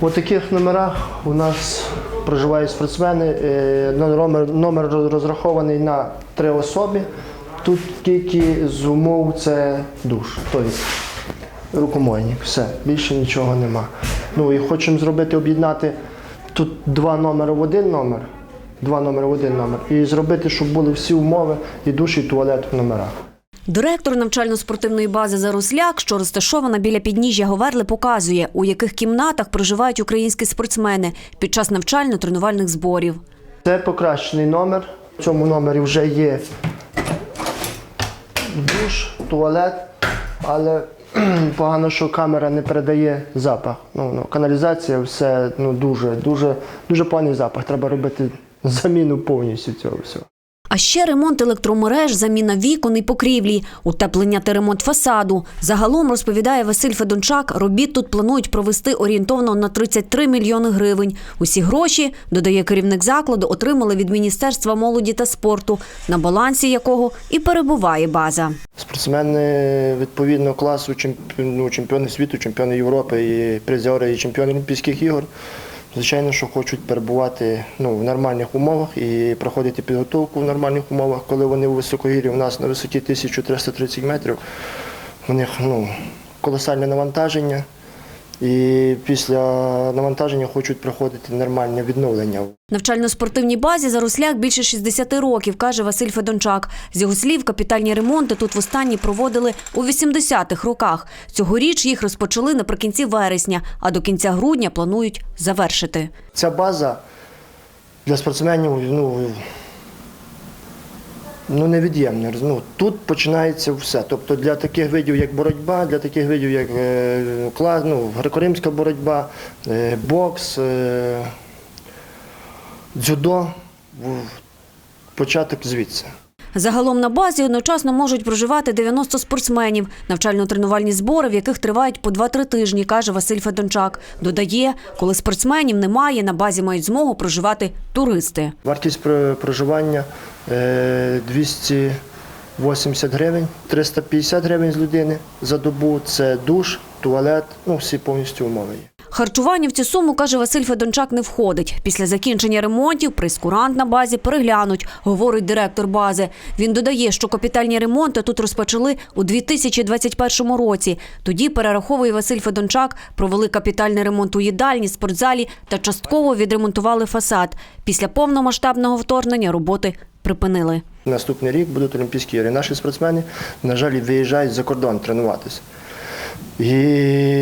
У таких номерах у нас проживають спортсмени. Е, Номер, номер розрахований на три особи. Тут тільки з умов це душ, тобто рукомойник, все, більше нічого нема. Ну і хочемо зробити, об'єднати тут два номери в один номер, два номери в один номер, і зробити, щоб були всі умови і душ, і туалет в номерах. Директор навчально-спортивної бази Заросляк, що розташована біля підніжжя Говерли, показує, у яких кімнатах проживають українські спортсмени під час навчально-тренувальних зборів. Це покращений номер. В цьому номері вже є душ, туалет, але погано, що камера не передає запах. Ну, ну, каналізація, все ну, дуже, дуже, дуже поганий запах. Треба робити заміну повністю цього всього. А ще ремонт електромереж, заміна вікон і покрівлі, утеплення та ремонт фасаду. Загалом, розповідає Василь Федончак, робіт тут планують провести орієнтовно на 33 мільйони гривень. Усі гроші, додає керівник закладу, отримали від Міністерства молоді та спорту, на балансі якого і перебуває база. Спортсмени відповідно класу ну, чемпіони світу, чемпіони Європи, і призери, і чемпіони Олімпійських ігор. Звичайно, що хочуть перебувати ну, в нормальних умовах і проходити підготовку в нормальних умовах, коли вони у високогір'ї у нас на висоті 1330 метрів. У них ну, колосальне навантаження. І після навантаження хочуть проходити нормальне відновлення. Навчально-спортивній базі Заросляк більше 60 років, каже Василь Федончак. З його слів, капітальні ремонти тут востаннє проводили у 80-х роках. Цьогоріч їх розпочали наприкінці вересня, а до кінця грудня планують завершити. Ця база для спортсменів ну, ну, невід'ємне. Ну, тут починається все. Тобто для таких видів, як боротьба, для таких видів, як е, клас, ну, греко-римська боротьба, е, бокс, е, дзюдо, початок звідси. Загалом на базі одночасно можуть проживати 90 спортсменів. Навчально-тренувальні збори, в яких тривають по 2-3 тижні, каже Василь Федончак. Додає, коли спортсменів немає, на базі мають змогу проживати туристи. Вартість проживання е, 280 гривень, 350 гривень з людини за добу. Це душ, туалет, ну всі повністю умови є. Харчування в цю суму, каже Василь Федончак, не входить. Після закінчення ремонтів прейскурант на базі переглянуть, говорить директор бази. Він додає, що капітальні ремонти тут розпочали у 2021 році. Тоді, перераховує Василь Федончак, провели капітальний ремонт у їдальні, спортзалі та частково відремонтували фасад. Після повномасштабного вторгнення роботи припинили. Наступний рік будуть Олімпійські ігри. Наші спортсмени, на жаль, виїжджають за кордон тренуватися. І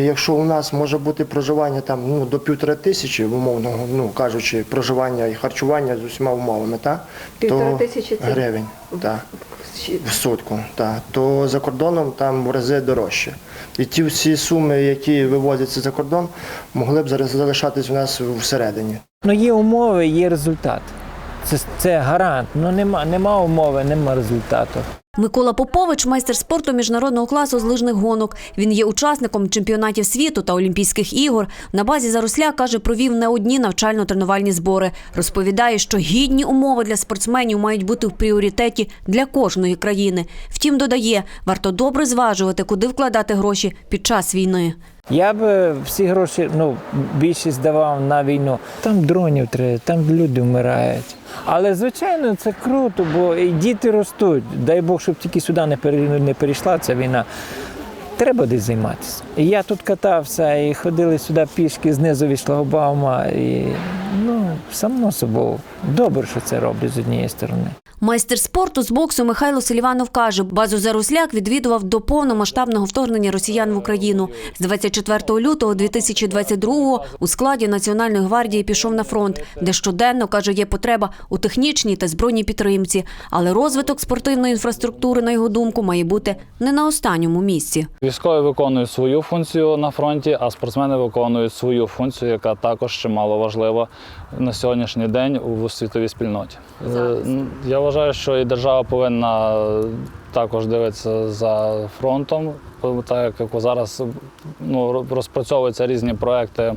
якщо у нас може бути проживання там ну, до півтори тисячі, умовно ну, кажучи, проживання і харчування з усіма умовами, та, Півтори тисячі гривень та, в сутку, та, то за кордоном там в рази дорожче. І ті всі суми, які вивозяться за кордон, могли б зараз залишатись у нас всередині. Ну, є умови, є результат. Це, це гарант. Ну нема, нема умови, нема результату. Микола Попович майстер спорту міжнародного класу з лижних гонок. Він є учасником чемпіонатів світу та Олімпійських ігор. На базі Заросля каже, провів не одні навчально-тренувальні збори. Розповідає, що гідні умови для спортсменів мають бути в пріоритеті для кожної країни. Втім, додає, варто добре зважувати, куди вкладати гроші під час війни. Я б всі гроші ну, більшість давав на війну. Там дронів треба, там люди вмирають. Але звичайно це круто, бо і діти ростуть. Дай Бог, щоб тільки сюди не перейшла ця війна. Треба десь займатися. І я тут катався, і ходили сюди пішки знизу від шлагбаума. І само собою, добре, що це роблять з однієї сторони. Майстер спорту з боксу Михайло Селіванов каже, базу Зарусляк відвідував до повномасштабного вторгнення росіян в Україну. З 24 лютого 2022 у складі Національної гвардії пішов на фронт, де щоденно, каже, є потреба у технічній та збройній підтримці. Але розвиток спортивної інфраструктури, на його думку, має бути не на останньому місці. Військові виконують свою функцію на фронті, а спортсмени виконують свою функцію, яка також чимало важлива на сьогоднішній день у світовій спільноті. Зараз. Я вважаю, що і держава повинна також дивитися за фронтом, так як зараз ну, розпрацьовуються різні проекти е,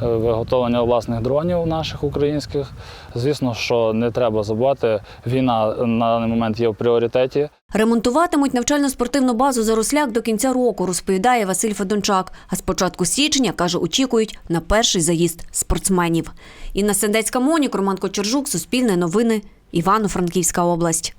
виготовлення власних дронів наших українських. Звісно, що не треба забувати, війна на даний момент є в пріоритеті. Ремонтуватимуть навчально-спортивну базу «Заросляк» до кінця року, розповідає Василь Федончак. А з початку січня, каже, очікують на перший заїзд спортсменів. Інна Сендецька, Монік, Роман Кочержук, Суспільне новини, Івано-Франківська область.